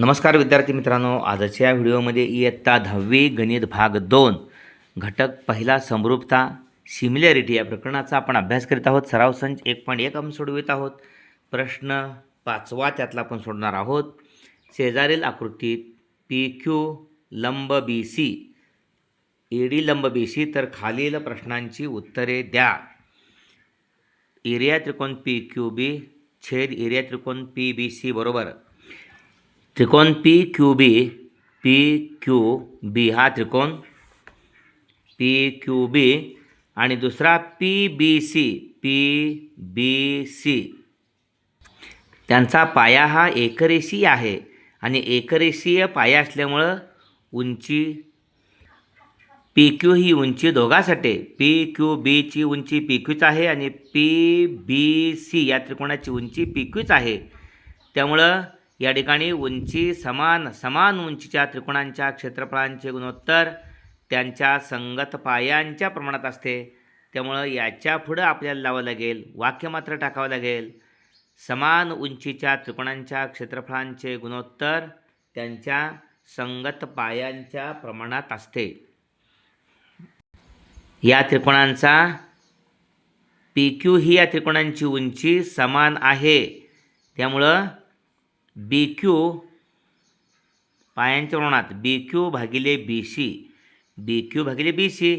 नमस्कार विद्यार्थी मित्रांनो आजच्या व्हिडिओमध्ये इयत्ता दहावी गणित भाग दोन घटक पहिला समरूपता सिमिलॅरिटी या प्रकरणाचा आपण अभ्यास करीत आहोत. सराव संच एक पॉईंट एक आपण सोडवित आहोत. प्रश्न पाचवा त्यातला आपण सोडणार आहोत. शेजारील आकृतीत पी क्यू लंब बी सी डी लंब बी सी तर खालील प्रश्नांची उत्तरे द्या. एरिया त्रिकोण पी क्यू बी छेद एरिया त्रिकोण पी बी सी बरोबर. त्रिकोण P Q B P Q B हा त्रिकोण. पी क्यू बी आणि दुसरा P B C P B C. त्यांचा पाया हा एकरेषीय आहे आणि एकरेषीय पाया असल्यामुळं उंची पी क्यू ही उंची दोघासाठी. पी क्यू बीची उंची पी क्यूच आहे आणि पी बी सी या त्रिकोणाची उंची पी क्यूच आहे. त्यामुळं या ठिकाणी उंची समान समान उंचीच्या त्रिकोणांच्या क्षेत्रफळांचे गुणोत्तर त्यांच्या संगत पायांच्या प्रमाणात असते. त्यामुळं याच्या पुढं आपल्याला लावावं लागेल वाक्य मात्र टाकावं लागेल. समान उंचीच्या त्रिकोणांच्या क्षेत्रफळांचे गुणोत्तर त्यांच्या संगत पायांच्या प्रमाणात असते. या त्रिकोणांचा पी क्यू ही या त्रिकोणांची उंची समान आहे. त्यामुळं बी क्यू पायांच्या प्रमाणात बी क्यू भागिले बी सी बी क्यू भागिले बी सी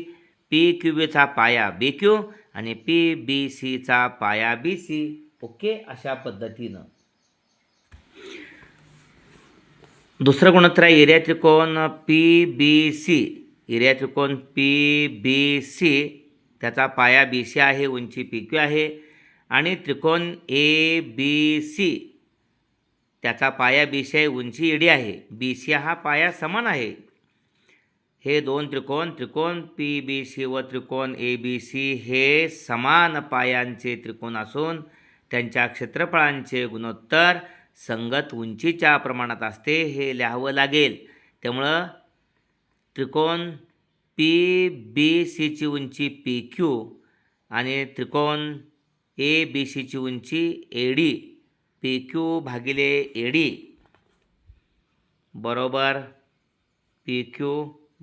पी क्यू बीचा पाया बी क्यू आणि पी बी सीचा पाया बी सी ओके? अशा पद्धतीनं. दुसरं गुणोत्तर आहे एरिया त्रिकोण पी बी सी एरिया त्रिकोण पी बी सी त्याचा पाया बी सी आहे उंची पी क्यू आहे. आणि त्रिकोण ए बी सी त्याचा पाया बी आहे उंची एडी आहे. बी सी हा पाया समान आहे. हे दोन त्रिकोण त्रिकोण पी बी सी व त्रिकोण ए बी सी हे समान पायांचे त्रिकोण असून त्यांच्या क्षेत्रफळांचे गुणोत्तर संगत उंचीच्या प्रमाणात असते हे लिहावं लागेल. त्यामुळं त्रिकोण पी बी सीची उंची पी क्यू आणि त्रिकोण ए बी सीची उंची ए डी पी क्यू भागिले ए डी बरोबर पी क्यू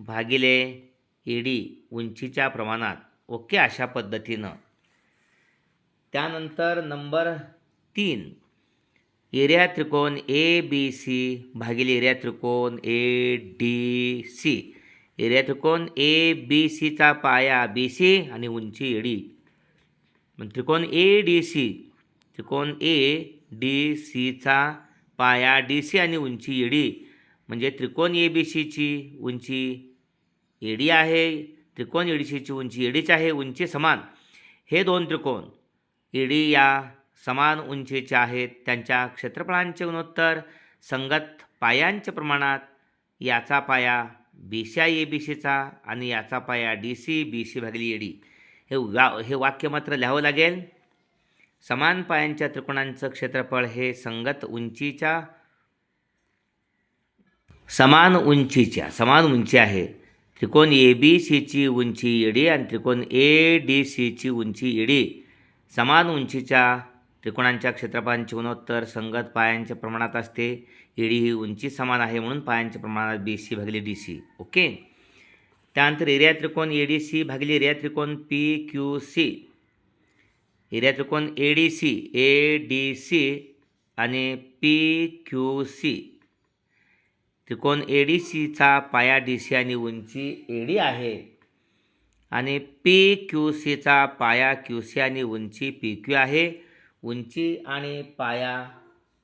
भागिले ए डी उंचीच्या प्रमाणात. ओके अशा पद्धतीनं. त्यानंतर नंबर तीन एरिया त्रिकोण ए बी सी भागिले एरिया त्रिकोण ए डी सी एरिया त्रिकोण ए बी सीचा पाया बी सी आणि उंची ए डी त्रिकोण ए डी सी त्रिकोण ए डी सीचा पाया डी सी आणि उंची ए डी. म्हणजे त्रिकोण ए बी सीची उंची ए डी आहे त्रिकोण ए डी सीची उंची ए डीच आहे उंची समान. हे दोन त्रिकोण ए डी या समान उंचीचे आहेत. त्यांच्या क्षेत्रफळांचे गुणोत्तर संगत पायांच्या प्रमाणात याचा पाया B C I A B सीचा आणि याचा पाया डी सी बी सी भागली ए डी. हे वा हे वाक्य मात्र लिहावं लागेल. समान पायांच्या त्रिकोणांचं क्षेत्रफळ हे संगत उंचीच्या समान उंचीच्या समान उंची आहे. त्रिकोण ए बी सीची उंची एडी आणि त्रिकोण ए डी सीची उंची ईडी समान उंचीच्या त्रिकोणांच्या क्षेत्रफळांचे गुणोत्तर संगत पायांच्या प्रमाणात असते. ईडी ही उंची समान आहे म्हणून पायांच्या प्रमाणात बी सी भागिले डी सी ओके? त्यानंतर एरिया त्रिकोण ए डी सी भागिले एरिया त्रिकोण पी क्यू सी एरिया त्रिकोण A D C A D C आणि पी क्यू सी त्रिकोण ए डी सीचा पाया डी सी आणि उंची ए डी आहे. आणि पी क्यू सीचा पाया क्यू सी आणि उंची पी क्यू आहे. उंची आणि पाया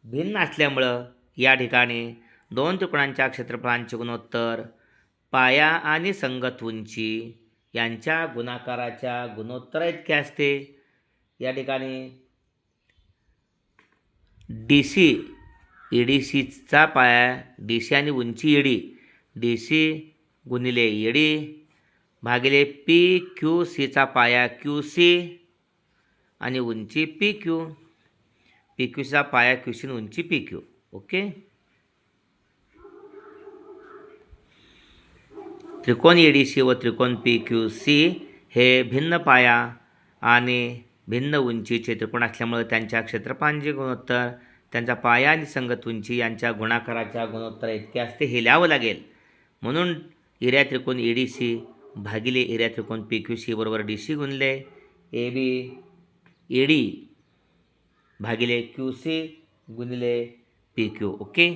भिन्न असल्यामुळं या ठिकाणी दोन त्रिकोणांच्या क्षेत्रफळांचे गुणोत्तर पाया आणि संगत उंची यांच्या गुणाकाराच्या गुणोत्तरा इतके असते. या ठिकाणी डी सी ई डी सीचा पाया डी सी आणि उंची डी. डी सी गुणिले एडी भागिले पी क्यू सीचा पाया क्यू सी आणि उंची पी क्यू. पी क्यूचा पाया क्यू सी उंची पी क्यू. ओके? त्रिकोण ए डी सी व त्रिकोण पी क्यू सी हे भिन्न पाया आणि भिन्न उंचीचे त्रिकोण असल्यामुळे त्यांच्या क्षेत्रफळांचे गुणोत्तर त्यांचा पाया आणि संगत उंची यांच्या गुणाकाराच्या गुणोत्तर इतके असते हे लिहावं लागेल. म्हणून एरिया त्रिकोण ए डी सी भागिले एरिया त्रिकोण पी क्यू सी बरोबर डी सी गुणले ए बी ए डी भागिले क्यू सी गुणिले पी क्यू ओके?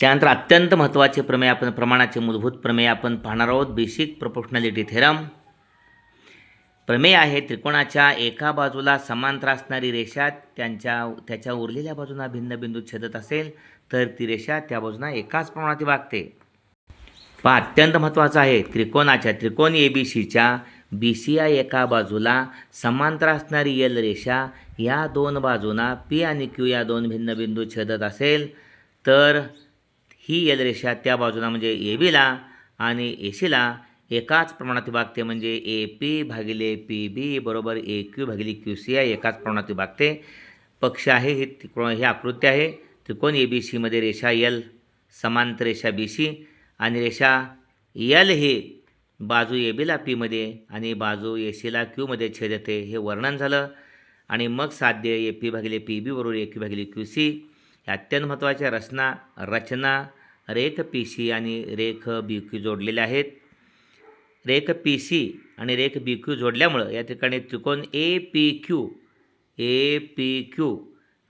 त्यानंतर अत्यंत महत्त्वाचे प्रमेय आपण प्रमाणाचे मूलभूत प्रमेय आपण पाहणार आहोत. बेसिक प्रोपोर्शनॅलिटी थेरम प्रमेय आहे त्रिकोणाच्या एका बाजूला समांतर असणारी रेषा त्यांच्या त्याच्या उरलेल्या बाजूला भिन्न बिंदू छेदत असेल तर ती रेषा त्या बाजूंना एकाच प्रमाणात वागते. पहा अत्यंत महत्त्वाचं आहे त्रिकोणाच्या त्रिकोण ए बी सीच्या बी सी या एका बाजूला समांतर असणारी एल रेषा या दोन बाजूंना पी आणि क्यू या दोन भिन्न बिंदू छेदत असेल तर ही एल रेषा त्या बाजूला म्हणजे ए बीला आणि ए सीला एकाच प्रमाणात विभागते म्हणजे ए पी भागिले पी बी बरोबर ए क्यू भागिले क्यू सी या एकाच प्रमाणात विभागते पक्ष आहे हे त्रिकोण हे आकृती आहे. त्रिकोण ए बी सीमध्ये रेषा यल समांतर रेषा बी सी आणि रेषा यल हे बाजू ए बीला पीमध्ये आणि बाजू ए सीला क्यूमध्ये छेदते हे वर्णन झालं आणि मग साध्य ए पी भागिले पी बी बरोबर ए क्यू भागिले क्यू सी हे अत्यंत महत्त्वाच्या रचना रचना रेख पी सी आणि रेख बी क्यू जोडलेल्या आहेत. रेख पी सी आणि रेख बी क्यू जोडल्यामुळं या ठिकाणी त्रिकोण A P Q A P Q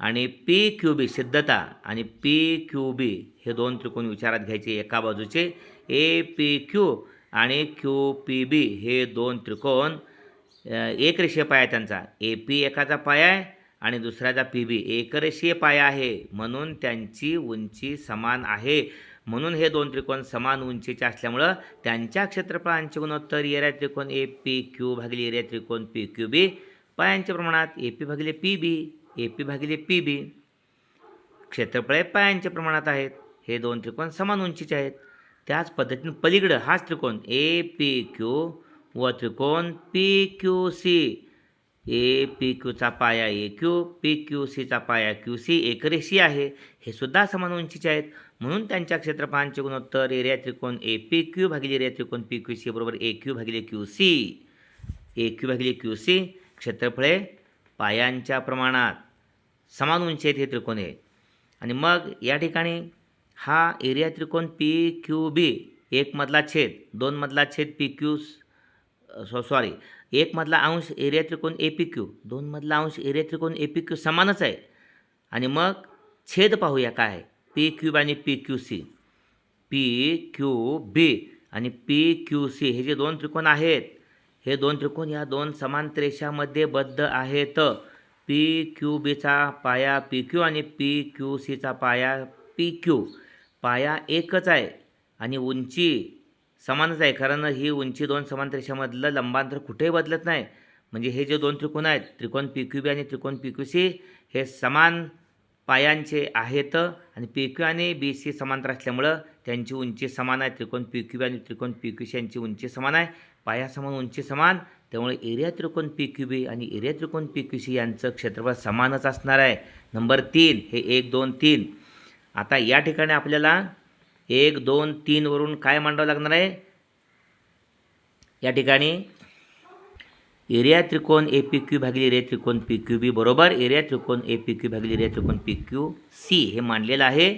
आणि पी क्यू बी सिद्धता आणि पी क्यू बी हे दोन त्रिकोण विचारात घ्यायचे एका बाजूचे. ए पी क्यू आणि क्यू पी बी हे दोन त्रिकोण एक रेषीय पाया आहे त्यांचा. ए पी एकाचा पाया आहे आणि दुसऱ्याचा पी बी एकरेषीय पाया आहे. म्हणून त्यांची उंची समान आहे. म्हणून हे दोन त्रिकोण समान उंचीचे असल्यामुळं त्यांच्या क्षेत्रफळांचे गुणोत्तर एरिया त्रिकोण ए पी क्यू भागिले एरिया त्रिकोण पी क्यू बी. पायांच्या प्रमाणात ए पी भागिले पी बी ए पी भागिले पी बी. क्षेत्रफळे पायांच्या प्रमाणात आहेत. हे दोन त्रिकोण समान उंचीचे आहेत. त्याच पद्धतीने पलीकडं हाच त्रिकोण ए पी क्यू व त्रिकोण P Q C. A P क्यूचा पाया ए क्यू पी क्यू सीचा पाया क्यू सी एकरेशी आहे. हे सुद्धा समान उंचीचे आहेत. म्हणून त्यांच्या क्षेत्रफळांचे गुणोत्तर एरिया त्रिकोण ए पी क्यू भागिले एरिया त्रिकोण पी क्यू सी बरोबर ए क्यू भागिले क्यू सी. ए क्यू भागिले क्यू सी. क्षेत्रफळे पायांच्या प्रमाणात समान उंची आहेत हे त्रिकोण आहे आणि मग या ठिकाणी हा एरिया त्रिकोण पी क्यू बी एक मधला छेद दोन मधला छेद पी क्यू सॉ सॉरी एक मधला अंश एरिया त्रिकोण ए पी क्यू दोन मधला अंश एरिया त्रिकोण ए पी क्यू समानच आहे. आणि मग छेद पाहूया काय आहे? पी क्यूब आणि P Q C. P Q B आणि पी क्यू सी हे जे दोन त्रिकोण आहेत हे दोन त्रिकोण या दोन समान रेषामध्ये बद्ध आहेत. पी क्यू बीचा पाया पी क्यू आणि पी क्यू सीचा पाया पी क्यू. पाया एकच आहे आणि उंची समानच आहे. कारण ही उंची दोन समांतर रेषामधलं लंबांतर कुठेही बदलत नाही. म्हणजे हे जे दोन त्रिकोण आहेत त्रिकोण पी क्यू बी आणि त्रिकोण पी क्यू सी हे समान पायांचे आहेत आणि पी क्यू आणि बी सी समांतर असल्यामुळं त्यांची उंची समान आहे. त्रिकोण पी क्यू बी आणि त्रिकोण पी क्यू सी यांची उंची समान आहे. पाया समान उंची समान. त्यामुळे एरिया त्रिकोण पी क्यू बी आणि एरिया त्रिकोण पी क्यू सी यांचं क्षेत्रफळ समानच असणार आहे. नंबर तीन हे एक दोन तीन. आता या ठिकाणी आपल्याला एक दोन तीनवरून काय मांडावं लागणार आहे? या ठिकाणी एरिया त्रिकोण ए पी क्यू भागिले एरिया त्रिकोण पी क्यू बी बरोबर. एरिया त्रिकोण ए पी क्यू भागिले एरिया त्रिकोण पी क्यू सी हे मांडलेलं आहे.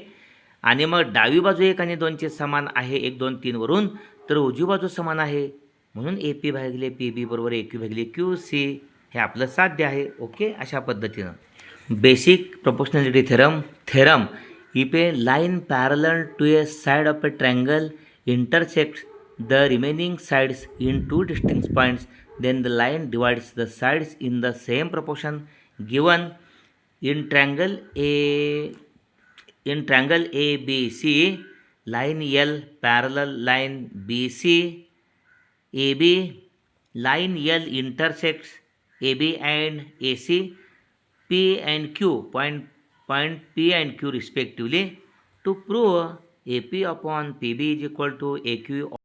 आणि मग डावी बाजू एक आणि दोनचे समान आहे एक दोन तीनवरून तर उजवी बाजू समान आहे. म्हणून ए पी भागिले पी बी बरोबर ए क्यू भागिले क्यू सी हे आपलं साध्य आहे. ओके? अशा पद्धतीनं. Basic proportionality theorem theorem. If a line parallel to a side of a triangle intersects the remaining sides in two distinct points, then the line divides the sides in the same proportion given in triangle A. In triangle ABC, line L parallel line BC, AB, line L intersects AB and AC, P and Q point point p and q respectively to prove ap upon pb is equal to aq